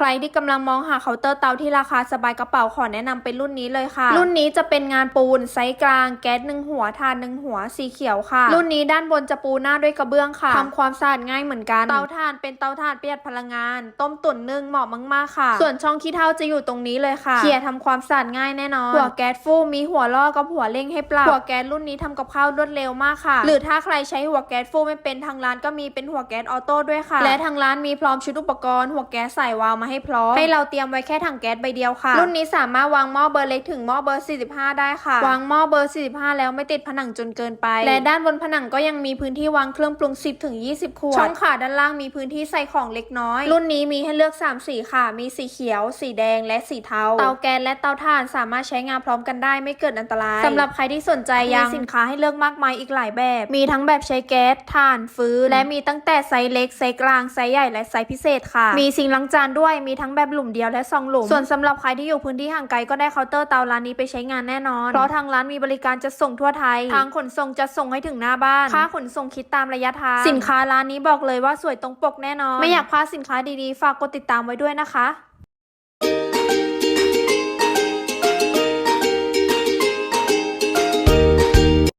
ใครที่กำลังมองหาเคาน์เตอร์เตาที่ราคาสบายกระเป๋าขอแนะนำเป็นรุ่นนี้เลยค่ะ รุ่นนี้จะเป็นงานปูนไซส์กลางแก๊สหนึ่งหัวทานหนึ่งหัวสีเขียวค่ะ รุ่นนี้ด้านบนจะปูหน้าด้วยกระเบื้องค่ะทำความสะอาดง่ายเหมือนกัน เตาถ่านเป็นเตาถ่านประหยัดพลังงาน ต้มตุ๋นนึ่งเหมาะมาก ๆ ค่ะ ส่วนช่องขี้เถ้าจะอยู่ตรงนี้เลยค่ะเคลียร์ทำความสะอาดง่ายแน่นอน หัวแก๊สฟูมีหัวล่อกับหัวเร่งให้ปรับหัวแก๊สรุ่นนี้ทำกับข้าวรวดเร็วมากค่ะ หรือถ้าใครใช้หัวแก๊สฟูไม่เป็นทางร้านก็มีเป็นหัวแก๊สออโต้ด้วยค่ะ และทางร้านมีพร้อมชุดอุปกรณ์หัวแก๊สใส่วาล์วมาให้พร้อม ให้เราเตรียมไว้แค่ถังแก๊สใบเดียวค่ะ รุ่นนี้สามารถวางหม้อเบอร์เล็กถึงหม้อเบอร์ 45 ได้ค่ะ วางหม้อเบอร์ 45 แล้วไม่ติดผนังจนเกินไป และด้านบนผนังก็ยังมีพื้นที่วางเครื่องปรุง 10ถึง20 ขวด ช่องขาด้านล่างมีพื้นที่ใส่ของเล็กน้อย รุ่นนี้มีให้เลือก 3 สีค่ะ มีสีเขียว สีแดง และสีเทา เตาแก๊สและเตาถ่านสามารถใช้งานพร้อมกันได้ไม่เกิดอันตรายสำหรับใครที่สนใจยังมีสินค้าให้เลือกมากมายอีกหลายแบบ มีทั้งแบบใช้แก๊สถ่านฟืนและมีตั้งแต่ไซส์เล็กไซส์กลางไซส์ใหญ่และไซส์พิเศษค่ะ มีซิงค์ล้างจานด้วยมีทั้งแบบหลุมเดียวและซองหลุม ส่วนสำหรับใครที่อยู่พื้นที่ห่างไกลก็ได้เคาน์เตอร์เตาร้านนี้ไปใช้งานแน่นอน เพราะทางร้านมีบริการจะส่งทั่วไทย ทางขนส่งจะส่งให้ถึงหน้าบ้าน ค่าขนส่งคิดตามระยะทาง สินค้าร้านนี้บอกเลยว่าสวยตรงปกแน่นอน ไม่อยากพลาดสินค้าดีๆ ฝากกดติดตามไว้ด้วยนะคะ